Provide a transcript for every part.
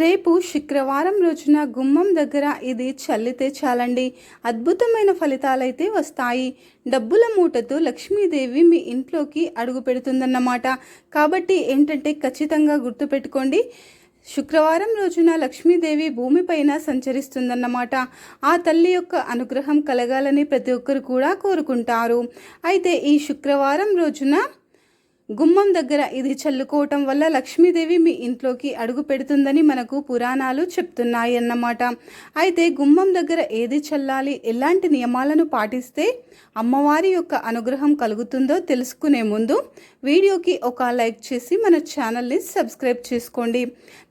రేపు శుక్రవారం రోజున గుమ్మం దగ్గర ఇది చల్లితే చాలండి. అద్భుతమైన ఫలితాలైతే వస్తాయి. డబ్బుల మూటతో లక్ష్మీదేవి మీ ఇంట్లోకి అడుగు పెడుతుందన్నమాట. కాబట్టి ఏంటంటే ఖచ్చితంగా గుర్తుపెట్టుకోండి. శుక్రవారం రోజున లక్ష్మీదేవి భూమిపైన సంచరిస్తుందన్నమాట. ఆ తల్లి యొక్క అనుగ్రహం కలగాలని ప్రతి ఒక్కరు కూడా కోరుకుంటారు. అయితే ఈ శుక్రవారం రోజున గుమ్మం దగ్గర ఇది చల్లుకోవటం వల్ల లక్ష్మీదేవి మీ ఇంట్లోకి అడుగు పెడుతుందని మనకు పురాణాలు చెప్తున్నాయి అన్నమాట అయితే గుమ్మం దగ్గర ఏది చల్లాలి ఎలాంటి నియమాలను పాటిస్తే అమ్మవారి యొక్క అనుగ్రహం కలుగుతుందో తెలుసుకునే ముందు వీడియోకి ఒక లైక్ చేసి మన ఛానల్ని సబ్స్క్రైబ్ చేసుకోండి.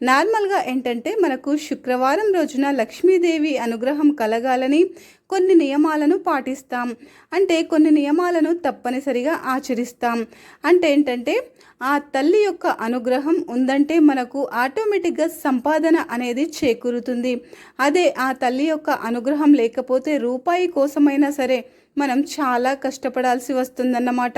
నార్మల్గా ఏంటంటే మనకు శుక్రవారం రోజున లక్ష్మీదేవి అనుగ్రహం కలగాలని కొన్ని నియమాలను పాటిస్తాం. అంటే కొన్ని నియమాలను తప్పనిసరిగా ఆచరిస్తాం. అంటే ఏంటంటే ఆ తల్లి యొక్క అనుగ్రహం ఉందంటే మనకు ఆటోమేటిక్గా సంపాదన అనేది చేకూరుతుంది. అదే ఆ తల్లి యొక్క అనుగ్రహం లేకపోతే రూపాయి కోసమైనా సరే మనం చాలా కష్టపడాల్సి వస్తుందన్నమాట.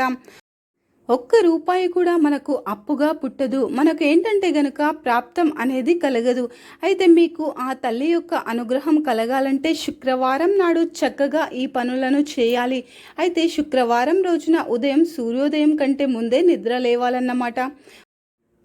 ఒక్క రూపాయి కూడా మనకు అప్పుగా పుట్టదు. మనకు ఏంటంటే గనుక ప్రాప్తం అనేది కలగదు. అయితే మీకు ఆ తల్లి యొక్క అనుగ్రహం కలగాలంటే శుక్రవారం నాడు చక్కగా ఈ పనులను చేయాలి. అయితే శుక్రవారం రోజున ఉదయం సూర్యోదయం కంటే ముందే నిద్ర లేవాలన్నమాట.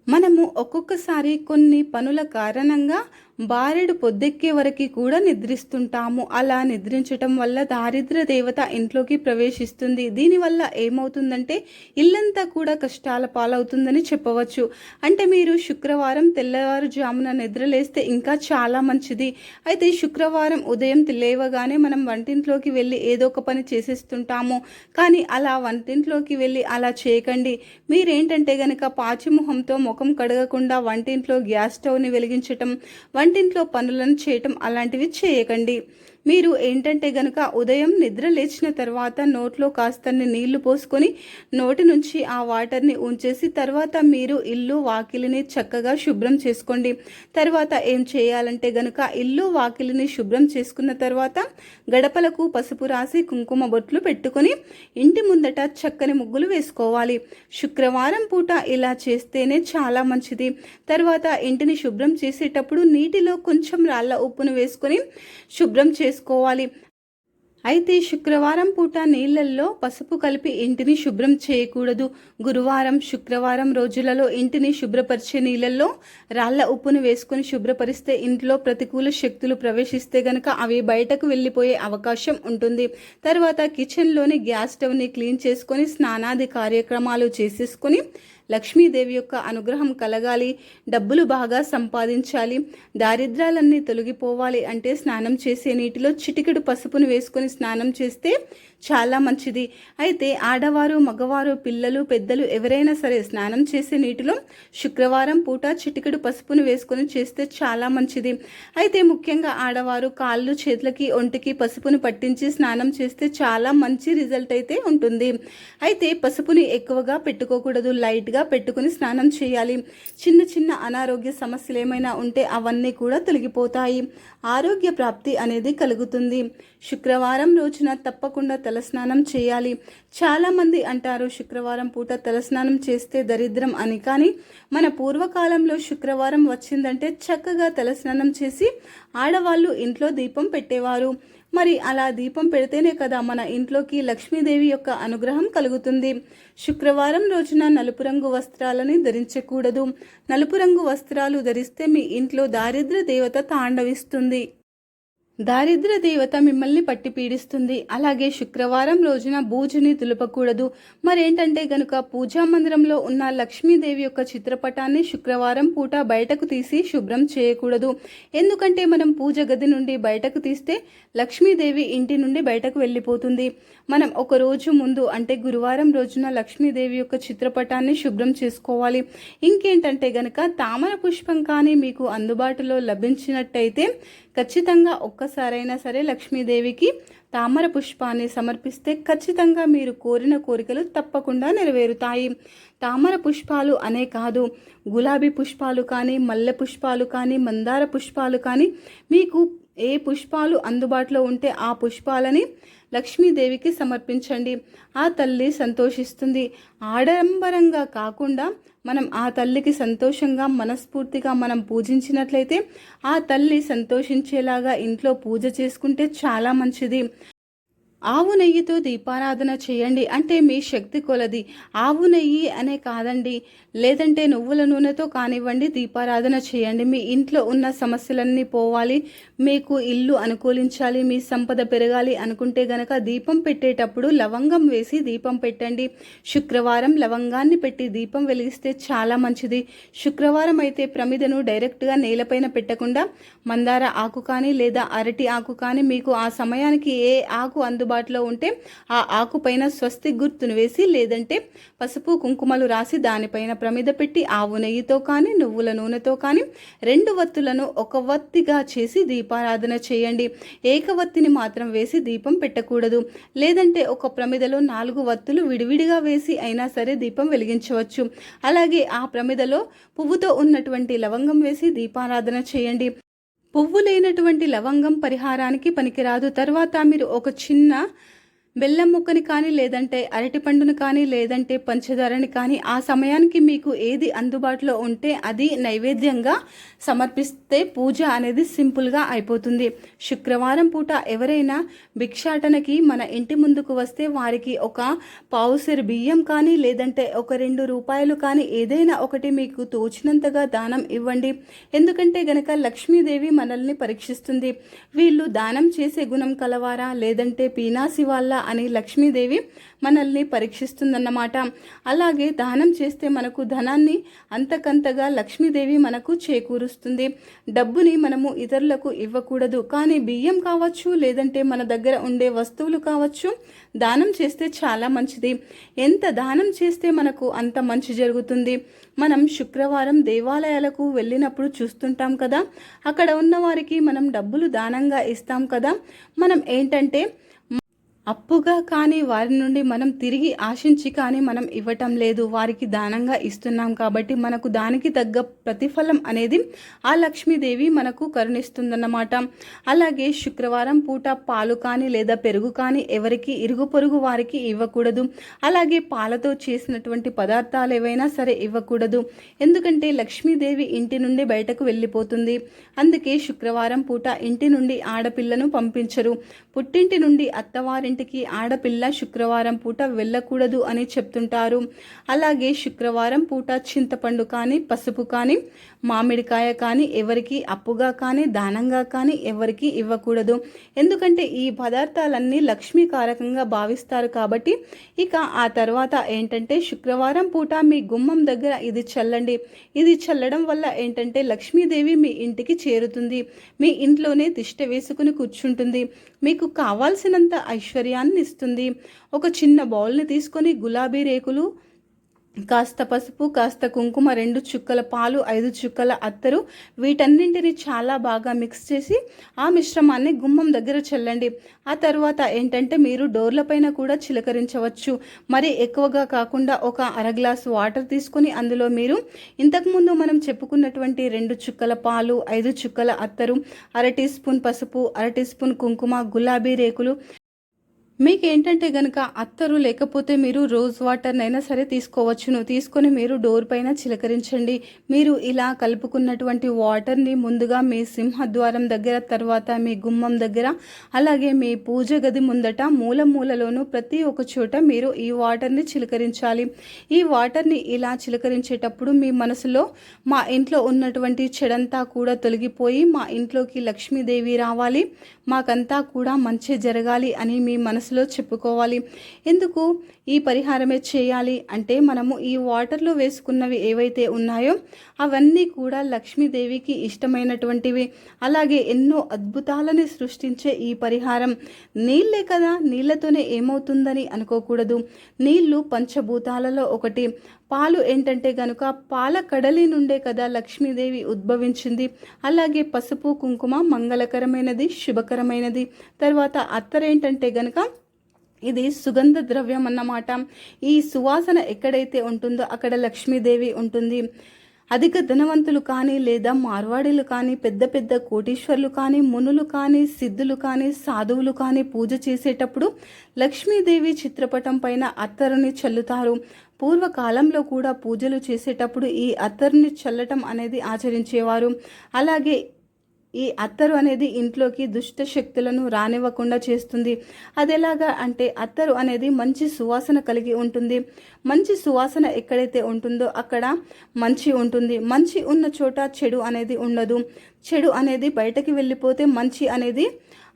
మనము ఒక్కొక్కసారి కొన్ని పనుల కారణంగా బారెడు పొద్దెక్కే వరకు కూడా నిద్రిస్తుంటాము. అలా నిద్రించటం వల్ల దారిద్ర దేవత ఇంట్లోకి ప్రవేశిస్తుంది. దీనివల్ల ఏమవుతుందంటే ఇల్లంతా కూడా కష్టాల పాలవుతుందని చెప్పవచ్చు. అంటే మీరు శుక్రవారం తెల్లవారుజామున నిద్రలేస్తే ఇంకా చాలా మంచిది. అయితే శుక్రవారం ఉదయం లేవగానే మనం వంటింట్లోకి వెళ్ళి ఏదో ఒక పని చేసేస్తుంటాము. కానీ అలా వంటింట్లోకి వెళ్ళి అలా చేయకండి. మీరేంటంటే గనక పాచిముఖంతో ముఖం కడగకుండా వంటింట్లో గ్యాస్ స్టవ్ని వెలిగించటం వంటింట్లో పనులను చేయటం అలాంటివి చేయకండి. మీరు ఏంటంటే గనక ఉదయం నిద్ర లేచిన తర్వాత నోట్లో కాస్తన్ని నీళ్ళు పోసుకొని నోటి నుంచి ఆ వాటర్ని ఉంచేసి తర్వాత మీరు ఇల్లు వాకిలిని చక్కగా శుభ్రం చేసుకోండి. తర్వాత ఏం చేయాలంటే గనక ఇల్లు వాకిలిని శుభ్రం చేసుకున్న తర్వాత గడపలకు పసుపు రాసి కుంకుమ బొట్లు పెట్టుకొని ఇంటి ముందట చక్కని ముగ్గులు వేసుకోవాలి. శుక్రవారం పూట ఇలా చేస్తేనే చాలా మంచిది. తర్వాత ఇంటిని శుభ్రం చేసేటప్పుడు నీటిలో కొంచెం రాళ్ళ ఉప్పును వేసుకొని శుభ్రం చే చేసుకోవాలి. అయితే శుక్రవారం పూట నీళ్ళల్లో పసుపు కలిపి ఇంటిని శుభ్రం చేయకూడదు. గురువారం శుక్రవారం రోజులలో ఇంటిని శుభ్రపరిచే నీళ్ళల్లో రాళ్ళ ఉప్పును వేసుకుని శుభ్రపరిస్తే ఇంట్లో ప్రతికూల శక్తులు ప్రవేశిస్తే గనక అవి బయటకు వెళ్ళిపోయే అవకాశం ఉంటుంది. తర్వాత కిచెన్లోని గ్యాస్ స్టవ్ని క్లీన్ చేసుకొని స్నానాది కార్యక్రమాలు చేసేసుకొని లక్ష్మీదేవి యొక్క అనుగ్రహం కలగాలి డబ్బులు బాగా సంపాదించాలి దారిద్రాలన్నీ తొలగిపోవాలి అంటే స్నానం చేసే నీటిలో చిటికెడు పసుపును వేసుకొని స్నానం చేస్తే చాలా మంచిది. అయితే ఆడవారు మగవారు పిల్లలు పెద్దలు ఎవరైనా సరే స్నానం చేసే నీటిలో శుక్రవారం పూట చిటికెడు పసుపును వేసుకొని చేస్తే చాలా మంచిది. అయితే ముఖ్యంగా ఆడవారు కాళ్ళు చేతులకి ఒంటికి పసుపును పట్టించి స్నానం చేస్తే చాలా మంచి రిజల్ట్ అయితే ఉంటుంది. అయితే పసుపుని ఎక్కువగా పెట్టుకోకూడదు లైట్గా పెట్టుకుని స్నానం చేయాలి. చిన్న చిన్న అనారోగ్య సమస్యలు ఏమైనా ఉంటే అవన్నీ కూడా తొలగిపోతాయి. ఆరోగ్య ప్రాప్తి అనేది కలుగుతుంది. శుక్రవారం రోజున తప్పకుండా తలస్నానం చేయాలి. చాలామంది అంటారు శుక్రవారం పూట తలస్నానం చేస్తే దరిద్రం అని. కానీ మన పూర్వకాలంలో శుక్రవారం వచ్చిందంటే చక్కగా తలస్నానం చేసి ఆడవాళ్ళు ఇంట్లో దీపం పెట్టేవారు. మరి అలా దీపం పెడితేనే కదా మన ఇంట్లోకి లక్ష్మీదేవి యొక్క అనుగ్రహం కలుగుతుంది. శుక్రవారం రోజున నలుపు రంగు వస్త్రాలని ధరించకూడదు. నలుపు రంగు వస్త్రాలు ధరిస్తే మీ ఇంట్లో దారిద్ర దేవత తాండవిస్తుంది. దారిద్ర దేవత మిమ్మల్ని పట్టి పీడిస్తుంది. అలాగే శుక్రవారం రోజున బూజుని తులపకూడదు. మరేంటంటే గనుక పూజా మందిరంలో ఉన్న లక్ష్మీదేవి యొక్క చిత్రపటాన్ని శుక్రవారం పూట బయటకు తీసి శుభ్రం చేయకూడదు. ఎందుకంటే మనం పూజ గది నుండి బయటకు తీస్తే లక్ష్మీదేవి ఇంటి నుండి బయటకు వెళ్ళిపోతుంది. మనం ఒక రోజు ముందు అంటే గురువారం రోజున లక్ష్మీదేవి యొక్క చిత్రపటాన్ని శుభ్రం చేసుకోవాలి. ఇంకేంటంటే గనక తామర పుష్పం కానీ మీకు అందుబాటులో లభించినట్టయితే ఖచ్చితంగా ఒక్కసారైనా సరే లక్ష్మీదేవికి తామర పుష్పాన్ని సమర్పిస్తే ఖచ్చితంగా మీరు కోరిన కోరికలు తప్పకుండా నెరవేరుతాయి. తామర పుష్పాలు అనే కాదు గులాబీ పుష్పాలు కానీ మల్లె పుష్పాలు కానీ మందార పుష్పాలు కానీ మీకు ఏ పుష్పాలు అందుబాటులో ఉంటే ఆ పుష్పాలని లక్ష్మీదేవికి సమర్పించండి. ఆ తల్లి సంతోషిస్తుంది. ఆడంబరంగా కాకుండా మనం ఆ తల్లికి సంతోషంగా మనస్ఫూర్తిగా మనం పూజించినట్లయితే ఆ తల్లి సంతోషించేలాగా ఇంట్లో పూజ చేసుకుంటే చాలా మంచిది. ఆవు నెయ్యితో దీపారాధన చేయండి అంటే మీ శక్తి కొలది. ఆవు నెయ్యి అనే కాదండి. లేదంటే నువ్వుల నూనెతో కానివ్వండి దీపారాధన చేయండి. మీ ఇంట్లో ఉన్న సమస్యలన్నీ పోవాలి. మీకు ఇల్లు అనుకూలించాలి మీ సంపద పెరగాలి అనుకుంటే గనక దీపం పెట్టేటప్పుడు లవంగం వేసి దీపం పెట్టండి. శుక్రవారం లవంగాన్ని పెట్టి దీపం వెలిగిస్తే చాలా మంచిది. శుక్రవారం అయితే ప్రమిదను డైరెక్ట్గా నేలపైన పెట్టకుండా మందార ఆకు కానీ లేదా అరటి ఆకు కానీ మీకు ఆ సమయానికి ఏ ఆకు అందు అందుబాటులో ఉంటే ఆ ఆకుపైన స్వస్తి గుర్తును వేసి లేదంటే పసుపు కుంకుమలు రాసి దానిపైన ప్రమిద పెట్టి ఆవు నెయ్యితో కానీ నువ్వుల నూనెతో కానీ రెండు వత్తులను ఒక వత్తిగా చేసి దీపారాధన చేయండి. ఏకవత్తిని మాత్రం వేసి దీపం పెట్టకూడదు. లేదంటే ఒక ప్రమిదలో నాలుగు వత్తులు విడివిడిగా వేసి అయినా సరే దీపం వెలిగించవచ్చు. అలాగే ఆ ప్రమిదలో పువ్వుతో ఉన్నటువంటి లవంగం వేసి దీపారాధన చేయండి. పువ్వు లేనటువంటి లవంగం పరిహారానికి పనికిరాదు. తర్వాత మీరు ఒక చిన్న బెల్లం ముక్కని కానీ లేదంటే అరటిపండును కానీ లేదంటే పంచదారని కానీ ఆ సమయానికి మీకు ఏది అందుబాటులో ఉంటే అది నైవేద్యంగా సమర్పిస్తే పూజ అనేది సింపుల్గా అయిపోతుంది. శుక్రవారం పూట ఎవరైనా భిక్షాటనకి మన ఇంటి ముందుకు వస్తే వారికి ఒక పావుసెరు బియ్యం కానీ లేదంటే ఒక రెండు రూపాయలు కానీ ఏదైనా ఒకటి మీకు తోచినంతగా దానం ఇవ్వండి. ఎందుకంటే గనక లక్ష్మీదేవి మనల్ని పరీక్షిస్తుంది. వీళ్ళు దానం చేసే గుణం కలవారా లేదంటే పీనాసి వాళ్ళ అని లక్ష్మీదేవి మనల్ని పరీక్షిస్తుందన్నమాట. అలాగే దానం చేస్తే మనకు ధనాన్ని అంతకంతగా లక్ష్మీదేవి మనకు చేకూరుస్తుంది. డబ్బుని మనము ఇతరులకు ఇవ్వకూడదు. కానీ బియ్యం కావచ్చు లేదంటే మన దగ్గర ఉండే వస్తువులు కావచ్చు దానం చేస్తే చాలా మంచిది. ఎంత దానం చేస్తే మనకు అంత మంచి జరుగుతుంది? మనం శుక్రవారం దేవాలయాలకు వెళ్ళినప్పుడు చూస్తుంటాం కదా. అక్కడ ఉన్న వారికి మనం డబ్బులు దానంగా ఇస్తాం కదా. మనం ఏంటంటే అప్పుగా కానీ వారి నుండి మనం తిరిగి ఆశించి కానీ మనం ఇవ్వటం లేదు. వారికి దానంగా ఇస్తున్నాం కాబట్టి మనకు దానికి తగ్గ ప్రతిఫలం అనేది ఆ లక్ష్మీదేవి మనకు కరుణిస్తుందన్నమాట. అలాగే శుక్రవారం పూట పాలు కానీ లేదా పెరుగు కానీ ఎవరికి ఇరుగు పొరుగు వారికి ఇవ్వకూడదు. అలాగే పాలతో చేసినటువంటి పదార్థాలు ఏవైనా సరే ఇవ్వకూడదు. ఎందుకంటే లక్ష్మీదేవి ఇంటి నుండి బయటకు వెళ్ళిపోతుంది. అందుకే శుక్రవారం పూట ఇంటి నుండి ఆడపిల్లను పంపించరు. పుట్టింటి నుండి అత్తవారింటి ఇంటికి ఆడపిల్ల శుక్రవారం పూట వెళ్ళకూడదు అని చెప్తుంటారు. అలాగే శుక్రవారం పూట చింతపండు కానీ పసుపు కానీ మామిడికాయ కానీ ఎవరికి అప్పుగా కానీ దానంగా కానీ ఎవరికి ఇవ్వకూడదు. ఎందుకంటే ఈ పదార్థాలన్నీ లక్ష్మీకారకంగా భావిస్తారు కాబట్టి ఇక ఆ తర్వాత ఏంటంటే శుక్రవారం పూట మీ గుమ్మం దగ్గర ఇది చల్లండి. ఇది చల్లడం వల్ల ఏంటంటే లక్ష్మీదేవి మీ ఇంటికి చేరుతుంది. మీ ఇంట్లోనే తిష్ట వేసుకుని కూర్చుంటుంది. మీకు కావాల్సినంత సౌందర్యాన్ని ఇస్తుంది. ఒక చిన్న బౌల్ని తీసుకొని గులాబీ రేకులు కాస్త పసుపు కాస్త కుంకుమ రెండు చుక్కల పాలు ఐదు చుక్కల అత్తరు. వీటన్నింటిని చాలా బాగా మిక్స్ చేసి ఆ మిశ్రమాన్ని గుమ్మం దగ్గర చల్లండి. ఆ తర్వాత ఏంటంటే మీరు డోర్ల పైన కూడా చిలకరించవచ్చు. మరి ఎక్కువగా కాకుండా ఒక అర గ్లాస్ వాటర్ తీసుకొని అందులో మీరు ఇంతకుముందు మనం చెప్పుకున్నటువంటి రెండు చుక్కల పాలు ఐదు చుక్కల అత్తరు అర టీ స్పూన్ పసుపు అర టీ స్పూన్ కుంకుమ గులాబీ రేకులు మీకు ఏంటంటే గనక అత్తరు లేకపోతే మీరు రోజ్ వాటర్నైనా సరే తీసుకోవచ్చును. తీసుకొని మీరు డోర్ పైన చిలకరించండి. మీరు ఇలా కలుపుకున్నటువంటి వాటర్ని ముందుగా మీ సింహద్వారం దగ్గర తర్వాత మీ గుమ్మం దగ్గర అలాగే మీ పూజ గది ముందట మూల మూలలోనూ ప్రతి ఒక్క చోట మీరు ఈ వాటర్ని చిలకరించాలి. ఈ వాటర్ని ఇలా చిలకరించేటప్పుడు మీ మనసులో మా ఇంట్లో ఉన్నటువంటి చెడంతా కూడా తొలగిపోయి మా ఇంట్లోకి లక్ష్మీదేవి రావాలి. మాకంతా కూడా మంచి జరగాలి అని మీ మనసు మనసులో చెప్పుకోవాలి. ఎందుకు ఈ పరిహారమే చేయాలి? అంటే మనము ఈ వాటర్లో వేసుకున్నవి ఏవైతే ఉన్నాయో అవన్నీ కూడా లక్ష్మీదేవికి ఇష్టమైనటువంటివి. అలాగే ఎన్నో అద్భుతాలని సృష్టించే ఈ పరిహారం. నీళ్ళే కదా నీళ్ళతోనే ఏమవుతుందని అనుకోకూడదు. నీళ్ళు పంచభూతాలలో ఒకటి. పాలు ఏంటంటే గనుక పాల కడలి నుండే కదా లక్ష్మీదేవి ఉద్భవించింది. అలాగే పసుపు కుంకుమ మంగళకరమైనది శుభకరమైనది. తర్వాత అత్తరేంటంటే గనుక ఇది సుగంధ ద్రవ్యం అన్నమాట. ఈ సువాసన ఎక్కడైతే ఉంటుందో అక్కడ లక్ష్మీదేవి ఉంటుంది. అధిక ధనవంతులు కానీ లేదా మార్వాడీలు కానీ పెద్ద పెద్ద కోటీశ్వర్లు కానీ మునులు కానీ సిద్ధులు కానీ సాధువులు కానీ పూజ చేసేటప్పుడు లక్ష్మీదేవి చిత్రపటం పైన అత్తరుని చల్లుతారు. పూర్వకాలంలో కూడా పూజలు చేసేటప్పుడు ఈ అత్తర్ని చల్లటం అనేది ఆచరించేవారు. అలాగే ఈ అత్తరు అనేది ఇంట్లోకి దుష్ట శక్తులను రానివ్వకుండా చేస్తుంది. అది ఎలాగా అంటే అత్తరు అనేది మంచి సువాసన కలిగి ఉంటుంది. మంచి సువాసన ఎక్కడైతే ఉంటుందో అక్కడ మంచి ఉంటుంది. మంచి ఉన్న చోట చెడు అనేది ఉండదు. చెడు అనేది బయటకి వెళ్ళిపోతే మంచి అనేది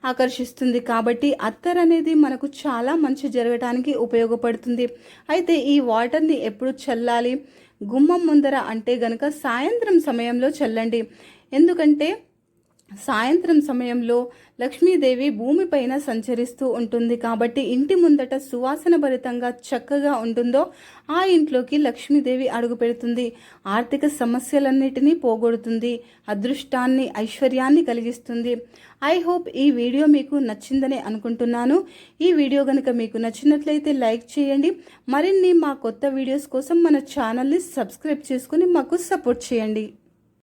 ఆకర్షిస్తుంది. కాబట్టి అత్తర్ అనేది మనకు చాలా మంచి జరగటానికి ఉపయోగపడుతుంది. అయితే ఈ వాటర్ని ఎప్పుడు చల్లాలి? గుమ్మం ముందర అంటే గనక సాయంత్రం సమయంలో చల్లండి. ఎందుకంటే సాయంత్రం సమయంలో లక్ష్మీదేవి భూమిపైన సంచరిస్తూ ఉంటుంది. కాబట్టి ఇంటి ముందట సువాసన భరితంగా చక్కగా ఉంటుందో ఆ ఇంట్లోకి లక్ష్మీదేవి అడుగు పెడుతుంది. ఆర్థిక సమస్యలన్నిటినీ పోగొడుతుంది. అదృష్టాన్ని ఐశ్వర్యాన్ని కలిగిస్తుంది. ఐ హోప్ ఈ వీడియో మీకు నచ్చిందని అనుకుంటున్నాను. ఈ వీడియో కనుక మీకు నచ్చినట్లయితే లైక్ చేయండి. మరిన్ని మా కొత్త వీడియోస్ కోసం మన ఛానల్ని సబ్స్క్రైబ్ చేసుకుని మాకు సపోర్ట్ చేయండి.